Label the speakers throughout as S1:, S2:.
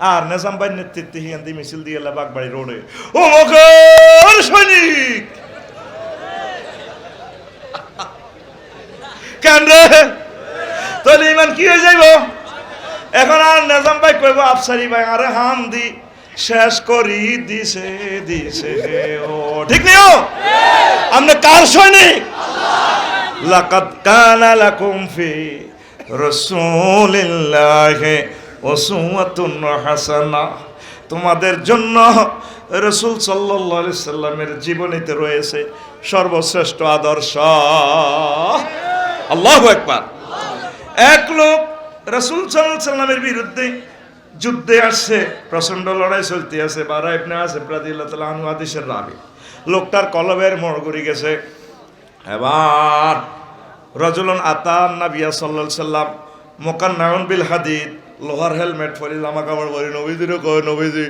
S1: আর নেজাম ভাই নেতৃত্বে হিয়ান্দি মিছিল দিয়ে বাগবাড়ি রোডে। ও মকর সৈনিক! কেন রে? তাহলে ইমান কি হয়ে যাইব? এখন আর নেজাম ভাই কইব, আফসারি ভাই, আরে হাম দি, শেষ করি দিছে দিছে ও। ঠিক নিও আমরা কার সৈনিক? লাকাদ কানা লাকুম ফি রাসূলিল্লাহি উসওয়াতুন হাসানা। তোমাদের জন্য রসুল আলাইহি সাল্লামের জীবনীতে রয়েছে সর্বশ্রেষ্ঠ আদর্শ। আল্লাহু আকবার। এক লোক রসুল সাল্লামের বিরুদ্ধে যুদ্ধে আসছে প্রচণ্ড লড়াই চলতে আছে, বারা ইবনে আসিফ রাদিয়াল্লাহু তাআলা রাবি। লোকটার কলবের ঘুরে গেছে। এবার রজুলন আতান নাবিয়া সাল্লাল্লাহু সাল্লাম মোকান্নায়ন বিল হাদিদ লোহার হেলমেট পরি জামা কাপড় পরি নবীজিরও কয়, নবীজি,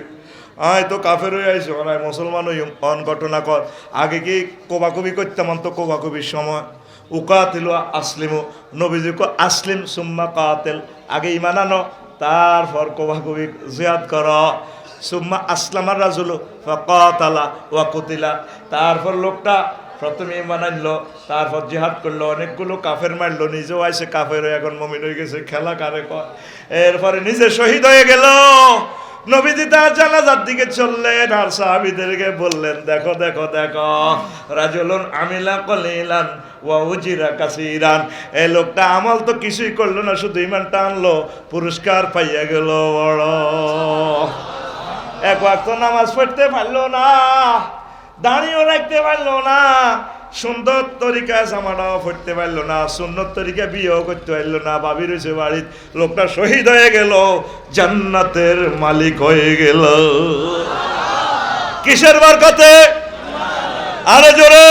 S1: আয় তো কাফের হয়ে আইসো আয় মুসলমান হই, অন ঘটনা কর। আগে কি কোবাকুবি করতাম, অন্ত কোবাকুবির সময়? উকাতিল আসলিমু, নবীজি কো আসলিম সুম্মা কাতেল। আগে ইমান আনো, তারপর কোবাকুবি জিয়াদ কর। সুম্মা আসলামার রাজুল, ফাকাতালা ওয়া কুতিলা। তারপর লোকটা প্রথমে ইমান আনলো, তারপর জিহাদ করল, অনেকগুলো কাফের মারলো, নিজেও আইসে কাফের এখন মমিন হয়ে গেছে, খেলা কারে কয়? এরপরে নিজে শহীদ হয়ে গেল। নবীজি তার জানাজার দিকে চললেন আর সাহাবিদেরকে বললেন, দেখো দেখো দেখো, রাজুলুন আমিলা কলিলান ওয়া উজিরা কাসিরান। এই লোকটা আমল তো কিছুই করল না, শুধু ইমানটা আনলো, পুরস্কার পাইয়া গেল বড়। এক নামাজ পড়তে পারল না। দাঁড়িয়েও রাখতে পারল না। সুন্দর তরিকা জামানাও পড়তে পারল না সুন্দর তরিকা বিয়েও করতে পারল না। বাবি রয়েছে বাড়ির লোকটা শহীদ হয়ে গেল, জান্নাতের মালিক হয়ে গেল। কিসের বরকতে? আরে জোরে।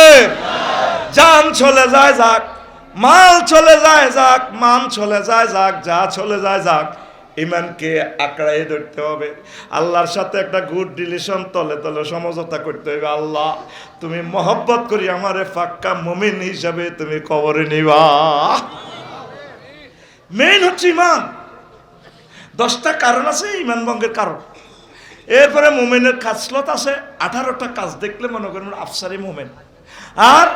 S1: জান চলে যায় যাক, মাল চলে যায় যাক, মান চলে যায় যাক, যা চলে যায় যাক। ইমানকে আঁকড়াই ধরতে হবে। আল্লাহর সাথে একটা গুড রিলেশন তলে তলে সমঝোতা করতে হবে। আল্লাহ, তুমি মহব্বত করি, আমারে ফাক্কা মুমিন হিসাবে তুমি কবরে নিবা। মেইন হচ্ছে ইমান। দশটা কারণ আছে ইমান ভঙ্গের কারণ। এরপরে মোমেনের খাসলত আছে, আঠারোটা কাজ দেখলে মনে করেন আফসারি মোমেন। আর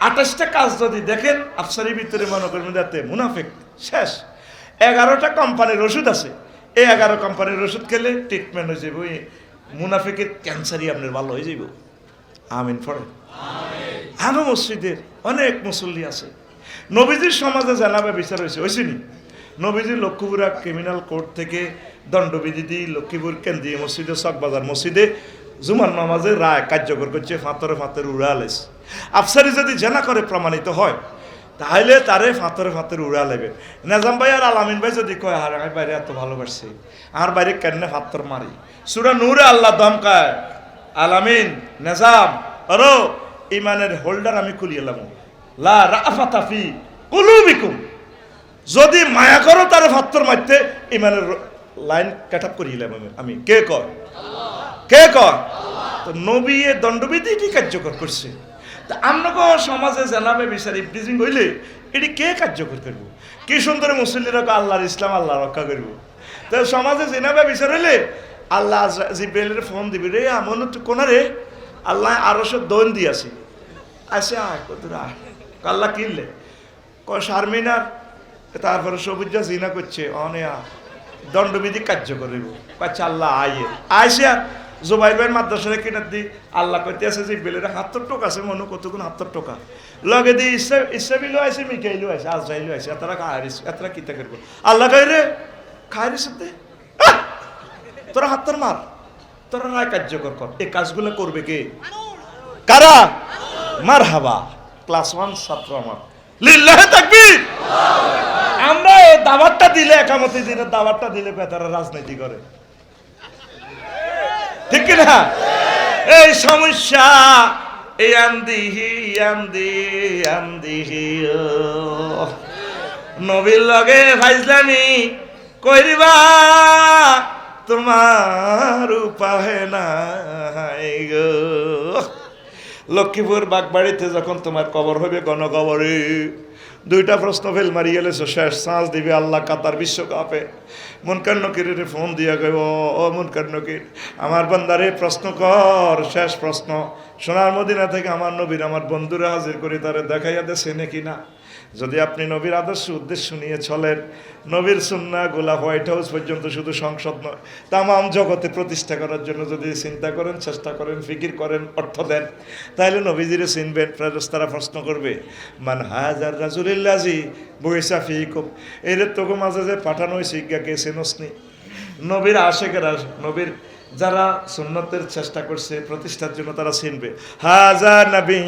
S1: আঠাশটা কাজ যদি দেখেন, আফসারির ভিতরে মনে করেন যাতে মুনাফেক, শেষ। এগারোটা কোম্পানির ওষুধ আছে। এই এগারো কোম্পানির ওষুধ খেলে ট্রিটমেন্ট হয়ে যাবে। ওই মুনাফেকের ক্যান্সারই আপনার ভালো হয়ে যাবে আমিন ফরে আরও মসজিদের অনেক মুসল্লি আছে। নবীজির সমাজে জানাবে বিচার হয়েছে। হয়েছেনি নবীজি লক্ষ্মীপুরা ক্রিমিনাল কোর্ট থেকে দণ্ডবিধি দিয়ে লক্ষ্মীপুর কেন্দ্রীয় মসজিদে, চকবাজার মসজিদে জুমার নামাজে রায় কার্যকর করছে, ফাঁতরে ফাঁতের উড়ালেস আফসারি যদি জেনা করে প্রমাণিত হয় তাহলে তারে ফাঁতরে ফাঁতের উড়া লেবে নেজাম ভাই আর আলামিন ভাই যদি কয়, আর আমি বাইরে এত ভালোবাসছি আর বাইরে কেন ফাত্তর মারি? সুরা নূরে আল্লাহ দমকায়, আলামিন, নেজাম, আরও ইমানের হোল্ডার আমি খুলিয়েলাম লা রাফাতাফি কুলুবিকুম। যদি মায়া করো তার ফাত্তর মারতে, ইমানের লাইন কাটাপ করিলাম আমি। আমি, কে কর কে কর তো নবী এ দণ্ডবিধিটি কার্যকর করছে? তা আপনাকে সমাজে জানাবে বিচার ইফটিজিং হইলে, এটি কে কার্যকর করব? কি সুন্দর মুসল্লিরা আল্লাহর ইসলাম আল্লাহ রক্ষা করব? তো সমাজে জেনাবে বিচার হইলে, আল্লাহ জিব্রাইলের ফোন দিবি, রে আমন তো কোনারে আল্লাহ আরও সব দন দিয়াছে আসে, আয় কতরা আল্লাহ কিনলে। ক শারমিনার, তারপরে সবুজা জিনা করছে, অনেয়া, দণ্ডবিধি কার্য করিব আচ্ছা আল্লাহ আইয়ে আইসিয়া জোবাই ভাইয়ের মাদ্রাসারে কিনার দি আল্লাহ করতে আছে যে বেলের হাত্তর টোকা আছে, মনে কতক্ষণ হাত্তর টোকা। লগে দি ইসা ইসাবিলও আছে মিকাইলও আছে আজরাইলও আছে এতরা খাহারিস এতরা কিতা করব? আল্লাহ কই রে খাহারিস দে তোরা হাত্তর মার। তোরা রায় কার্যকর কর। এই কাজগুলো করবে কে? কারা? মার হাবা ক্লাস ওয়ান ছাত্র আমার। লিল্লাহে তাকবীর! আমরা এই দাবারটা দিলে, একামতি দিনের দাবারটা দিলে তারা রাজনীতি করে। ঠিক না এই সমস্যা, এই আমদিহি আমদি আমদিহি ও। নবীর লগে ফাইজলামি কইরিবা, তোমার উপায় নাই গো লক্ষ্মীপুর বাগবাড়িতে যখন তোমার কবর হবে গণকবরে দুইটা প্রশ্ন ফেল মারি গেলে শেষ সাঁস দিবে আল্লাহ কাতার বিশ্বকাপে। মনকার ফোন দিয়া গেব ও মনকার নকির, আমার বান্দারে প্রশ্ন কর, শেষ প্রশ্ন। সোনার মদিনা থেকে আমার নবীর, আমার বন্ধুরা হাজির করি তারা দেখাইয়া দেশে নাকি না? যদি আপনি নবীর আদর্শ উদ্দেশ্য নিয়ে চলেন, নবীর সুন্না গোলা হোয়াইট হাউস পর্যন্ত শুধু সংসদ নয়, তামাম জগতে প্রতিষ্ঠা করার জন্য যদি চিন্তা করেন, চেষ্টা করেন, ফিকির করেন, অর্থ দেন, তাহলে নবীজিরে চিনবেন ফেরস্তারা প্রশ্ন করবে, মান হাজার রাজুলিল্লাজি বৈশা ফিকুম? এর তোকে মাঝে যে পাঠানো হয়েছে ইজ্ঞাকে চেনসনি নবীর আশেকেরা, নবীর যারা সুন্নতের চেষ্টা করছে, প্রতিষ্ঠার জন্য তারা চিনবে হাজার নবী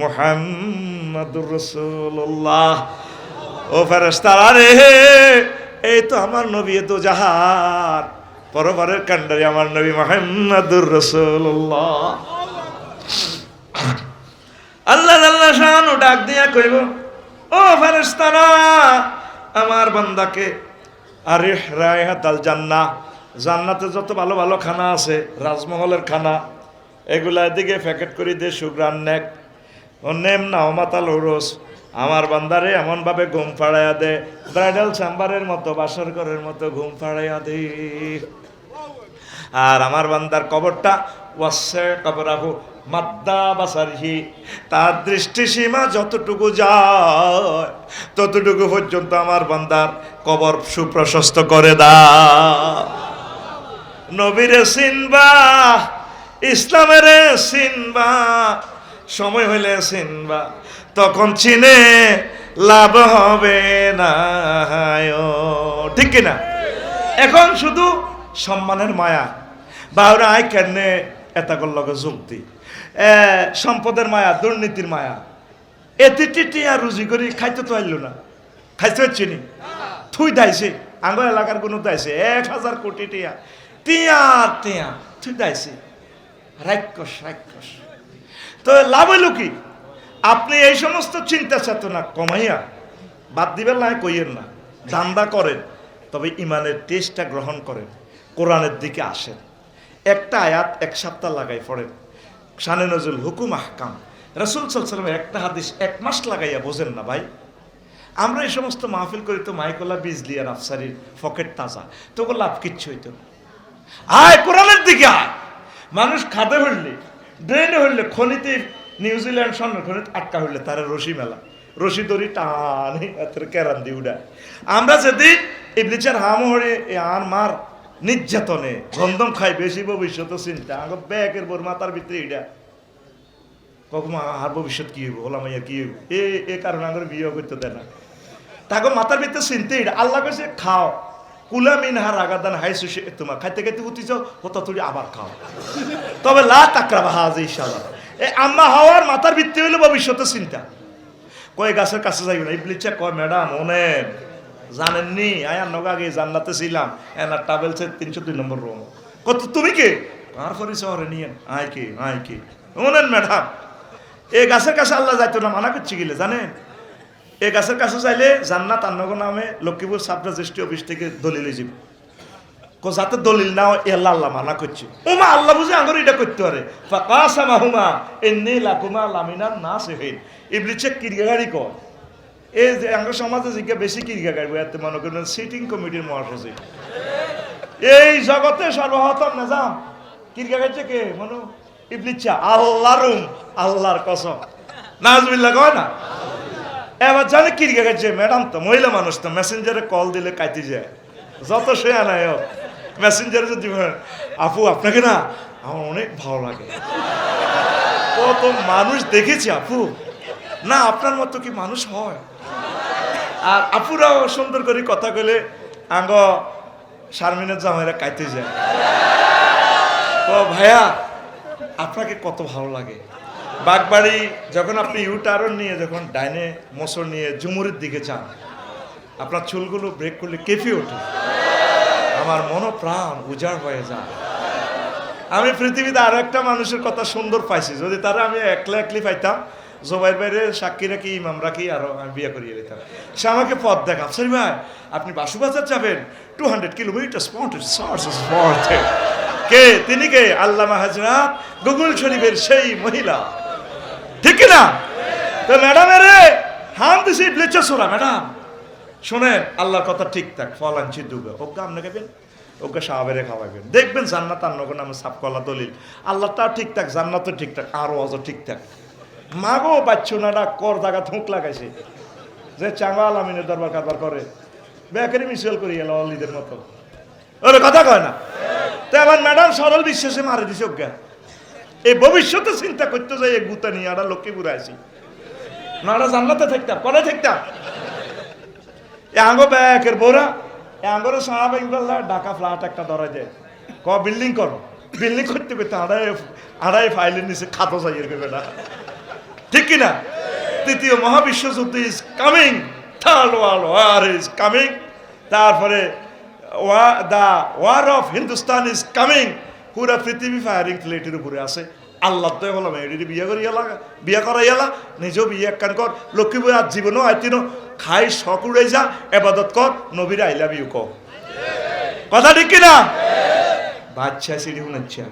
S1: মোহাম্মদুর রসুল্লাহ ও ফেরেস্তারা রে এই তো আমার নবী তো জাহার পরবারের কান্ডারি আমার নবী মোহাম্মদুর রসুল্লাহ আল্লাহ আল্লাহ শাহানু ডাক দিয়া কইব, ও ফেরেস্তারা আমার বান্দাকে, আরে, রায়হাতাল জান্না জান্নাতে যত ভালো ভালো খানা আছে, রাজমহলের খানা, এগুলা এদিকে প্যাকেট করে দে সুগ্রান নেক। ও নেম নাও মাতাল ওরস আমার বান্দারে এমনভাবে ঘুম ফাড়াইয়া দে, ব্রাইডাল চেম্বারের মতো, বাসর ঘরের মতো ঘুম ফাড়াইয়া দে। আর আমার বান্দার কবরটা ওয়াসে কবরাহু মাদ্দা বাসারহি। তার দৃষ্টি সীমা যতটুকু যায়, ততটুকু পর্যন্ত আমার বান্দার কবর সুপ্রশস্ত করে দা। নবীরে সিনবা ইসলামের সিনবা সময় হইলে সিনবা তখন চিনে লাভ হবে না ঠিক কিনা? এখন শুধু সম্মানের মায়া। বা ওরা আয় কেনে এটা লগে যুক্তি। সম্পদের মায়া, দুর্নীতির মায়া। এতে টিটিয়া রুজি করি খাইতে তো আইল না। খাইতে হচ্ছে নি? থুই দাইছে। আঙ্গ এলাকার কোনো দাইছে। এক হাজার কোটি টিয়া। টিয়া টিয়া, থুই দাইছে। রাক্ষস রাক্ষস। তো লাভ হইল কি? আপনি এই সমস্ত চিন্তা চেতনা কমাইয়া বাদ দিবেন না, কইয়েন না। দান্দা করেন, তবে ইমানের টেস্টটা গ্রহণ করেন, কোরআনের দিকে আসেন। একটা আয়াত এক সপ্তাহ লাগাই পড়েন। শানে নজরুল হুকুম আহকাম। রসুল সাল্লামের একটা হাদিস এক মাস লাগাইয়া বোঝেন না ভাই। আমরা এই সমস্ত মাহফিল করি তো মাইকোলা বিজলি আর আফসারির পকেট তাজা, তোকে লাভ কিচ্ছু হইতো আয়, কোরআনের দিকে আয়। মানুষ খাদে হইলে ড্রেনে হইলে খনিতে নিউজিল্যান্ড স্বর্ণ খনিতে আটকা হইলে তারা রশি মেলা। রশি দড়ি টানি এতের কেরান দি উড়ায়। আমরা যেদিন ইবলিচার হামহরে এ আর মার নির্যাতনে গন্ধম খাই, বেশি ভবিষ্যৎ চিন্তা। আগে ব্যাগের বোর মাথার ভিতরে ইডা কখন আর ভবিষ্যৎ কি হইব? হলাম ইয়া কি হইব? এ এ কারণে আমার বিয়ে করতে দেয় না। তাকে মাথার ভিতরে চিনতে ইডা আল্লাহ কাছে খাও। কুলা মিন হার আগাদান হাই সুশে তোমার খাইতে খাইতে উঠিছ হতো তুই আবার খাও। তবে লা তাকরাবা হাজ ইনশাআল্লাহ। এই আম্মা হওয়ার মাথার ভিত্তি হইল ভবিষ্যতের চিন্তা। কয় গাছের কাছে যাইবে না ইবলিচা কয় ম্যাডাম ওনেন, জানেননি? আয়ার নগা আগে জান্নাতে ছিলাম। এনার ট্রাভেলসে তিনশো দুই নম্বর রুম কত, তুমি কে? আর পরিচয় নিয়েন? আয় কে আয় কে? ওনেন ম্যাডাম এ গাছের কাছে আল্লাহ যাইতো না, মানা করছি গেলে, জানেন? এ গাছের কাছে চাইলে জান্নাত আন্নগর নামে লক্ষ্মীপুর সাবরা জ্যেষ্ঠ অফিস থেকে দলিলে যাবে। যাতে দলিল নাও, এ আল্লাহ আল্লাহ মানা করছে। উমা, আল্লাহ বুঝে আঙ্গুর এটা করতে পারে। ফাকাসামা হুমা এন্নি লাকুমা লামিনান না সেহিন ইবলিচে কিরগাড়ি কর। এই যে আঙ্গ সমাজে জিজ্ঞা বেশি কিরগা গাড়ি এতে মনে করেন সিটিং কমিটির মহাসচিব। এই জগতে সর্বহতম নাজাম। কিরগা গাড়িছে কে, মনু? ইবলিচা আল্লাহর আল্লাহর কসম। নাজবিল্লাহ কয় না? এবার জানে কিরগা গাড়িছে ম্যাডাম তো, মহিলা মানুষ তো মেসেঞ্জারে কল দিলে কাটি যায়। যত সে আনায় মেসেঞ্জারে যদি আপু, আপনাকে না, আমার অনেক ভালো লাগে। কত মানুষ দেখেছি, আপু। না, আপনার মতো কি মানুষ হয়? আর আপুরাও সুন্দর করে কথা কইলে আঙ্গ শারমিনের জামাইরা কাইতে যায়। ও ভাইয়া, আপনাকে কত ভালো লাগে। বাগবাড়ি, যখন আপনি ইউটারন নিয়ে, যখন ডাইনে মোসর নিয়ে ঝুমুরের দিকে যান, আপনার চুলগুলো ব্রেক করলে কেঁপে ওঠে। আমার মনোপ্রাণ উজাড় হয়ে যায়। আমি পৃথিবীতে আরও একটা মানুষের কথা সুন্দর পাইছি। যদি তারা আমি একলা একলি পাইতাম জবাইয়ের বাইরে সাক্ষী রাখি, ইমাম রাখি, আরও আমি বিয়ে করিয়ে দিতাম। সে আমাকে পথ দেখা সরি ভাই, আপনি বাসুবাজার যাবেন? টু হান্ড্রেড কিলোমিটার কে? তিনি কে? আল্লামা হাজরাত গুগল শরীফের সেই মহিলা। ঠিক না তো ম্যাডাম রে হাম দিছি ইবলিচে সোরা ম্যাডাম। শোনেন, আল্লাহর কথা ঠিকঠাক ফল আনছি দুবে ওকে আপনি খাবেন? ওকে সাহাবেরে খাওয়াবেন। দেখবেন জান্নাত আন্নগো নামে সাপকলা দলিল। আল্লাহটাও ঠিকঠাক জান্নাতও ঠিকঠাক আরও অজ ঠিকঠাক মাগো নাডা কর জায়গা থুঁক লাগাইছে। যে চাঙ্গা আলামিনের দরবার কারবার করে। বেকারি মিছিল করি, এলো অলিদের মতো। ওরে কথা কয় না? তো এবার ম্যাডাম সরল বিশ্বাসে মারে দিছে অজ্ঞা এই ভবিষ্যতে চিন্তা করতে যাই এই গুতা নিয়ে আড়া লক্ষ্মীপুরে আসি নাড়া জান্নাতে থাকতাম, পরে থাকতাম। এ ব্যাকের বোরা, এ আঙ্গরে ইকবাল্লাহ ঢাকা ফ্ল্যাট একটা ধরা যায় ক বিল্ডিং করো। বিল্ডিং করতে করতে আড়াই আড়াই ফাইলের নিচে খাতো চাই না। ঠিক কিনা তৃতীয় মহাবিশ্বযুদ্ধ is coming third world war is coming তারপরে ওয়া the war of Hindustan is coming পুরা পৃথিবী ফায়ারিং প্লেটের উপরে আছে। আল্লাহ তো বললাম এটি বিয়ে করি এলা বিয়ে করাই এলা নিজেও বিয়ে একখান কর। লক্ষ্মীপুর আর জীবনও আইতিনো। খাই উড়ে যা, এবাদত কর, নবীর আই লাভ ইউ কথা ঠিক কিনা? বাচ্চা সিঁড়ি শুনাচ্ছা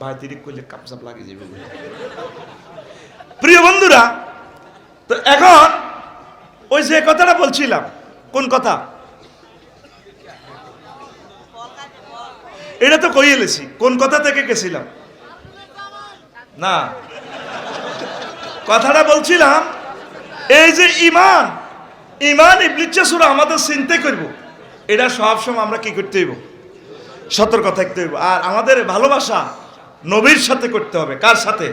S1: বাতিরিক করলে কাপসাপ লাগে যাবে প্রিয় বন্ধুরা, তো এখন ওই যে কথাটা বলছিলাম, কোন কথা? এটা তো কই এলেছি কোন কথা থেকে গেছিলাম? না। কথাটা বলছিলাম এই যে ইমান ইমান ইবলিচ্ছা সুরা আমাদের চিন্তা করব। এটা সব সময় আমরা কি করতে হইব? সতর্ক থাকতে হইব। আর আমাদের ভালোবাসা নবীর সাথে করতে হবে। কার সাথে?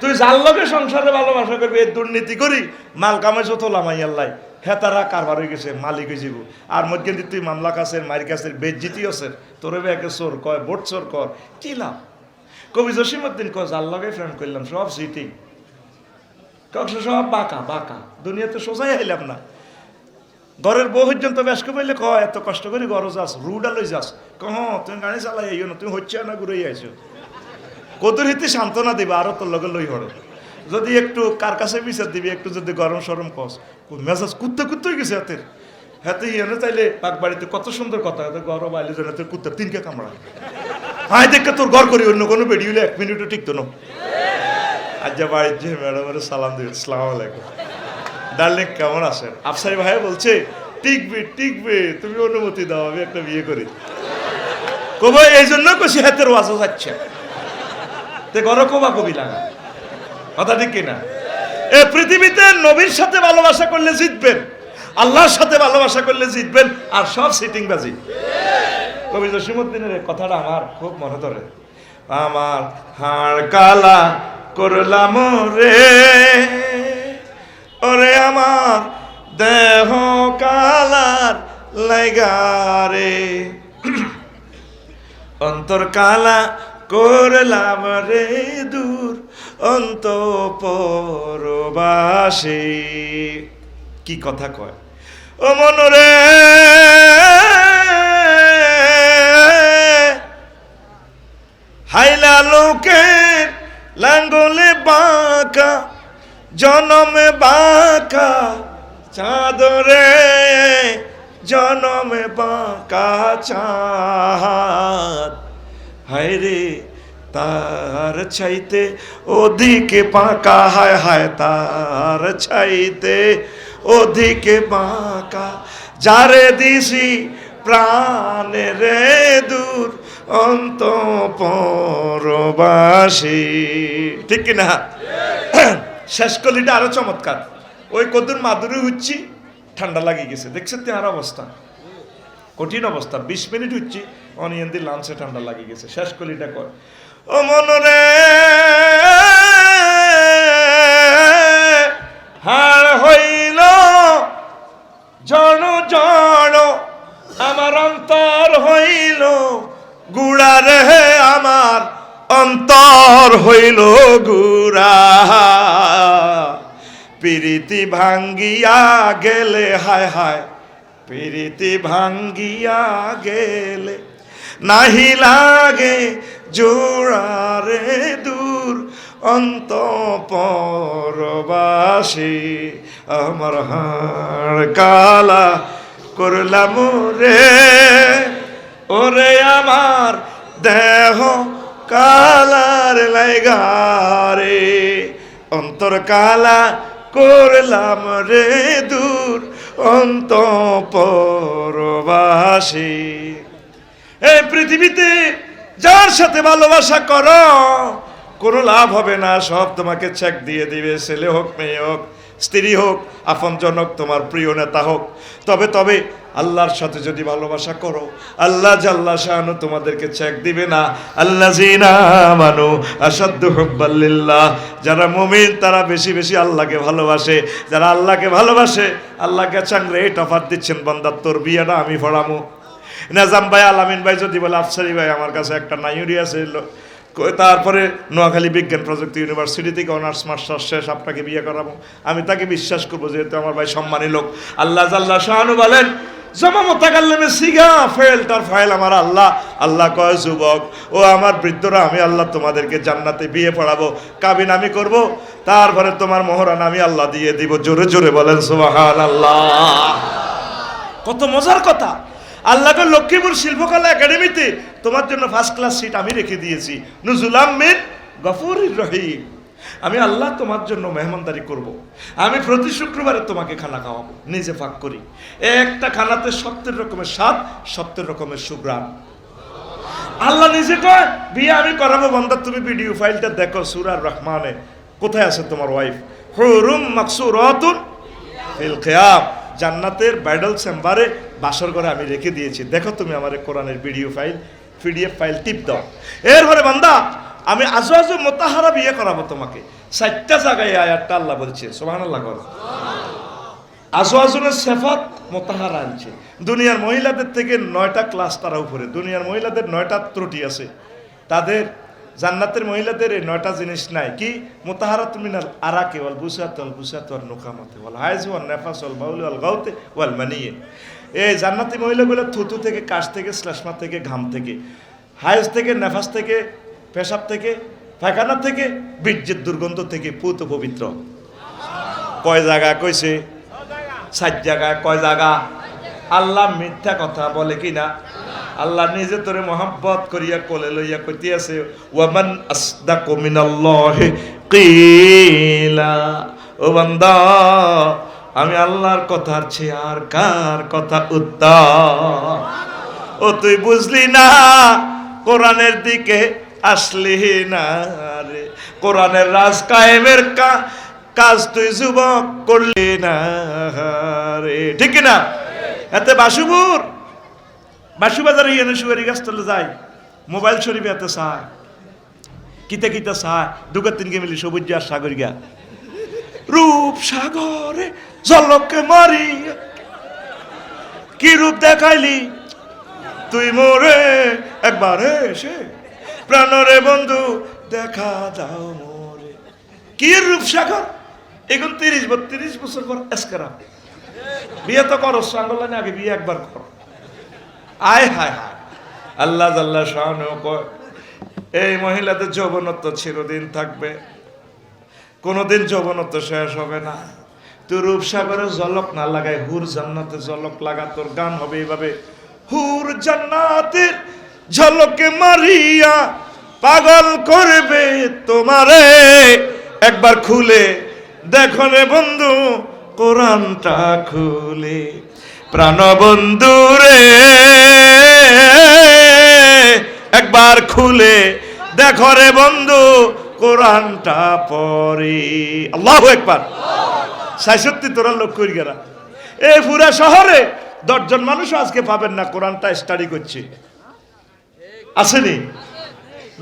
S1: তুই যার লগে সংসারে ভালোবাসা করবি দুর্নীতি করি, মাল কামাইছো তো লামাই আল্লাহ। হেতারা কারবার হয়ে গেছে, মালিক হয়ে যাব আর মধ্যে তুই মামলা কাছের মারি কাছের, বেজ্জিতি আছে। তোর একে চোর কয়, বোট চোর কর, কি লাভ? কবি জসিমুদ্দিন কয়, যার লগে ফ্রেন্ড করলাম, সব সিটিং। কক্স সব বাঁকা বাঁকা। দুনিয়াতে সোজাই আইলাম না। ঘরের বউ পর্যন্ত ব্যস্ত পাইলে ক এত কষ্ট করে ঘর যাস, রুডা লই যাস। কহ, তুমি গাড়ি চালাই আইও না, তুমি হচ্ছে না ঘুরে আইছো। কদর হিতে সান্ত্বনা দিবা, আরও তোর লগে লই হড়ে যদি একটু কার কাছে বিচার দিবি, একটু যদি গরম সরম কস মেজাজ কুত্তে কুত্তে গেছে হাতের। হাতে ইয়ে চাইলে পাক বাড়িতে কত সুন্দর কথা গরম আইলে যেন তোর কুত্তে তিনকে কামড়া হাই দেখে তোর ঘর করি, অন্য কোনো বেরিয়ে হলে এক মিনিটও টিকতো না। আজ্জা বাড়ির যে ম্যাডামের সালাম দিবে সালাম আলাইকুম। ডার্লিং, কেমন আছেন? আফসারি ভাই বলছে, টিকবে টিকবে, তুমি অনুমতি দাও, আমি একটা বিয়ে করি। কব, এই জন্য কষি হাতের ওয়াজও যাচ্ছে তে ঘর কবা কবি লাগা? কথা ঠিক কিনা? এ পৃথিবীতে নবীর সাথে ভালোবাসা করলে জিতবেন, আল্লাহর সাথে ভালোবাসা করলে জিতবেন, আর সব সিটিং বাজি কবি জসিমুদ্দিনের কথাটা আমার খুব মনে ধরে। আমার হাড় কালা করলাম রে। ওরে আমার দেহ কালার লাইগারে অন্তর কালা করলাম রে দূর অন্ত পরবাসে কি কথা কয়? ও মনরে হাইলা লোকের লাঙ্গলে বাঁকা, জনমে বাঁকা, চাঁদরে জনমে বাঁকা চাঁদ। হায় রে, তার ছাইতে ওদিকে বাঁকা, হায় হায়, তার ছাইতে ওদিকে বাঁকা। যারে দিছি প্রাণে রে দূর অন্ত পরবাসী ঠিক কিনা? শেষ কলিটা আরও চমৎকার। ওই কদুর মাদুরি উঠছি ঠান্ডা লাগিয়ে গেছে। দেখছেন আর অবস্থা? কঠিন অবস্থা। বিশ মিনিট হচ্ছি অনিয়ন্দি লাঞ্চে ঠান্ডা লাগিয়ে গেছে। শেষ কলিটা কর ও মনরে হার হইল জন জন আমার অন্তর হইল গুড়া রে আমার অন্তর হইল গুড়া। প্রীতি ভাঙ্গিয়া গেলে, হায় হায়, প্রীতি ভাঙ্গিয়া গেলে নাহি লাগে জোড়ারে দূর অন্ত পরবাসী আমার হাড় কালা করলাম রে ওরে আমার দেহ কালার লাইগারে অন্তর কালা করলাম রে দূর অন্ত পরবাসী এই পৃথিবীতে যার সাথে ভালোবাসা করো, কোনো লাভ হবে না, সব তোমাকে চেক দিয়ে দিবে, ছেলে হোক, মেয়ে হোক, স্ত্রী হোক আপনজনক তোমার প্রিয় নেতা হোক। তবে তবে আল্লাহর সাথে যদি ভালোবাসা করো, আল্লাহ জাল্লা শাহানু তোমাদেরকে চেক দিবে না। আল্লাহ জিনা মানু আসাদ্দু হব্বাল্লিল্লাহ যারা মুমিন, তারা বেশি বেশি আল্লাহকে ভালোবাসে। যারা আল্লাহকে ভালোবাসে, আল্লাহকে চাংরে এই টফার দিচ্ছেন বন্দার তোর বিয়েটা আমি পড়ামো নাজাম ভাই, আলামিন ভাই যদি বলে, আফসারি ভাই, আমার কাছে একটা নাইউরি আছে। তারপরে নোয়াখালী বিজ্ঞান প্রযুক্তি ইউনিভার্সিটি থেকে অনার্স, মাস্টার্স শেষ, আপনাকে বিয়ে করাবো। আমি তাকে বিশ্বাস করব, যেহেতু আমার ভাই সম্মানী লোক। আল্লাহ জাল্লাহ শাহানু বলেন জমা মোতাকাল্লেমে সিগা ফেল, তার ফাইল আমার আল্লাহ। আল্লাহ কয়, যুবক, ও আমার বৃদ্ধরা, আমি আল্লাহ তোমাদেরকে জান্নাতে বিয়ে পড়াবো, কাবিন আমি করব, তারপরে তোমার মোহরান আমি আল্লাহ দিয়ে দিব। জোরে জোরে বলেন সুবাহান আল্লাহ কত মজার কথা। আল্লাহকে লক্ষ্মীপুর শিল্পকলা একাডেমিতে তোমার জন্য ফার্স্ট ক্লাস সিট আমি রেখে দিয়েছি। নুজুল আহমেদ গফুর রহিম। আমি আল্লাহ তোমার জন্য মেহমানদারি করব। আমি প্রতি শুক্রবারে তোমাকে খানা খাওয়াবো। নিজে ফাঁক করি। একটা খানাতে সত্তর রকমের স্বাদ, সত্তর রকমের সুগ্রাম আল্লাহ নিজে কয়, বিয়ে আমি করাবো বান্দা, তুমি ভিডিও ফাইলটা দেখো সুরার রহমানে। কোথায় আছে তোমার ওয়াইফ হুরুম ফিল খেয়াব জান্নাতের ব্যাডল চেম্বারে বাসর ঘরে আমি রেখে দিয়েছি। দেখো তুমি আমার কোরআনের ভিডিও ফাইল পিডিএফ ফাইল টিপ দাও। এরপরে বান্দা আমি আজু আজু মোতাহারা বিয়ে করাবো তোমাকে। চারটা জায়গায় আয়াতটা আল্লাহ বলছে। সোহান আল্লাহ করো আজওয়াজনের সেফাত মোতাহারা আনছে। দুনিয়ার মহিলাদের থেকে নয়টা ক্লাস তারা উপরে। দুনিয়ার মহিলাদের নয়টা ত্রুটি আছে। তাদের জান্নাতের মহিলাদের এই নয়টা জিনিস নাই। কি? মোতাহারা তুমি না আরাকে ওয়াল বুসাত ওয়াল বুসাত ওয়াল নোকামতে, ওয়াল হাইজ ওয়াল নেফাস, ওয়াল বাউলি, ওয়াল গাউতে, ওয়াল মানিয়ে। এই জান্নাতি মহিলাগুলো থুতু থেকে কাশ থেকে শ্লেষ্মা থেকে, ঘাম থেকে হাইজ থেকে, নেফাস থেকে পেশাব থেকে পায়খানা থেকে, বীর্যের দুর্গন্ধ থেকে পুত পবিত্র। কয় জায়গা কইছে? সাত জায়গা, কয় জায়গা? আল্লাহ মিথ্যা কথা বলে কি না আল্লাহ নিজে তোরে মোহাব্বত করিয়া কোলে লইয়া কইতে আছে ওয়ামান আসদাকু মিনাল্লাহি কিলা। ও বান্দা, আমি আল্লাহর কথার চেয়ে আর কার কথা উত্তম? ও তুই বুঝলি না, কোরআনের দিকে আসলি না রে। কোরআনের রাজ কায়েমের কাজ তুই যুবক করলি না রে। ঠিক না এতে বাসুপুর বাসুবাজারে ইয়েনে সুয়ারি গাছ তলে যায়। মোবাইল শরীফে এতে চায়। কিতে কিতে চায়। দুগা তিনকে মিলি সবুজ আর সাগর গা রূপ সাগরে জলকে মারি কি রূপ দেখাইলি? তুই মোরে একবার এসে প্রাণরে বন্ধু, দেখা দাও মোরে। কি রূপসাগর এখন তিরিশ, বত্রিশ বছর পর এসকারা। বিয়ে তো করো সাঙ্গলানে আগে বিয়ে একবার করো। আয়, হায় হায়। আল্লাহ জাল্লাহ শাহানু কয়, এই মহিলাদের যৌবনত্ব চিরদিন থাকবে। কোনোদিন যৌবনত্ব শেষ হবে না। তুই রূপসাগরে জলক না লাগাই হুর জান্নাতে জলক লাগা, তোর গান হবে এইভাবে হুর জান্নাতের ঝলকে মারিয়া পাগল করবে তোমারে। একবার খুলে দেখো রে বন্ধু, কোরআনটা খুলে। প্রাণ বন্ধু রে, একবার খুলে দেখো রে বন্ধু, কোরআনটা পড়ে। আল্লাহ একবার। সাইসত্তি তোরা লোক করি গেরা এই পুরা শহরে দশজন মানুষও আজকে পাবেন না, কোরআনটা স্টাডি করছে। আসেনি?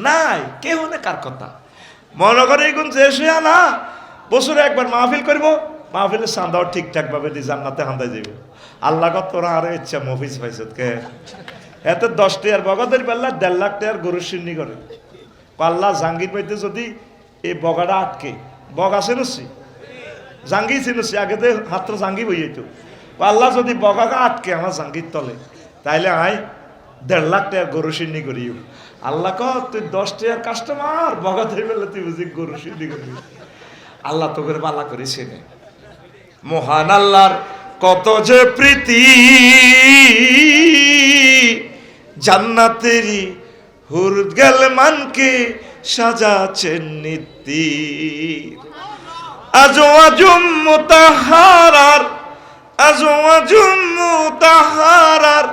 S1: নাই। কে না কার কথা? করে এগুন যে সে না, বছরে একবার মাহফিল করব মাহফিলের চান্দাও ঠিকঠাক ভাবে দিয়ে জান্নাতে হান্দাই যাইব। আল্লাহ কত তোরা আরও ইচ্ছা মফিস পাইছত কে? এত দশ টাকার বগদের বেলা দেড় লাখ টাকার গরু সিন্নি করে। পাল্লা জাঙ্গির পাইতে যদি এই বগাটা আটকে, বগ আছে নসি? জাঙ্গি চিনছি আগে তো হাতটা জাঙ্গি বই যেত পাল্লা যদি বগাটা আটকে আমার জাঙ্গির তলে, তাইলে আই দেড় লাখ টাকার গরু সিন্নি করি। আল্লাহ ক তুই দশ টাকার কাস্টমার বগা ধরে তুই বুঝি গরু সিন্নি করবি আল্লাহ তো করে বালা করে চেনে। মহান আল্লাহর কত যে প্রীতি, জান্নাতেরই হুর গেল মানকে সাজাচ্ছেন নীতি আজওয়াজুম মুতাহারার আজওয়াজুম মুতাহারার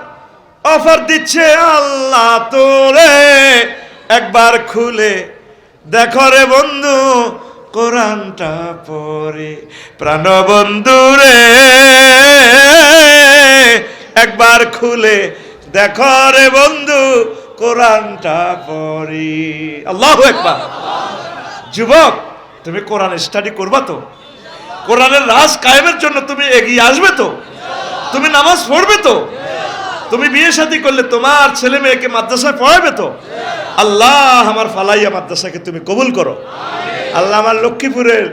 S1: অফার দিচ্ছে আল্লাহ তোরে। একবার খুলে দেখো রে বন্ধু, কোরআনটা পরে প্রাণ বন্ধু রে। একবার খুলে দেখো রে বন্ধু, কোরআনটা পরে আল্লাহ একবার। যুবক, তুমি কোরআন স্টাডি করবা তো? কোরআনের রাজ কায়েমের জন্য তুমি এগিয়ে আসবে তো? তুমি নামাজ পড়বে তো? তুমি বিয়ে শাদী করলে তোমার ছেলে মেয়েকে মাদ্রাসায় পড়াবে তো? আল্লাহ আমার ফালাইয়া মাদ্রাসাকে তুমি কবুল করো। আল্লাহ আমার লক্ষ্মীপুরের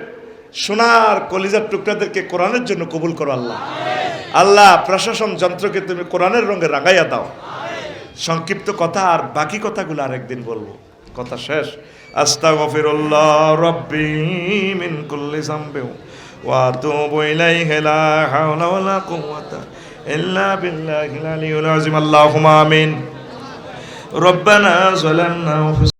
S1: সোনার কলিজার টুকরাদেরকে কোরআনের জন্য কবুল করো আল্লাহ। আল্লাহ প্রশাসন যন্ত্রকে তুমি কোরআনের রঙে রাঙাইয়া দাও। সংক্ষিপ্ত কথা আর বাকি কথাগুলো আরেকদিন বলব। কথা শেষ। আস্তাগফিরুল্লাহ রব্বি মিন কুল্লি যামবিন ওয়া আতুবু ইলাইহি লা হাওলা ওয়ালা কুওয়াতা إلا بالله العلي العظيم. اللهم آمين. ربنا ظلمنا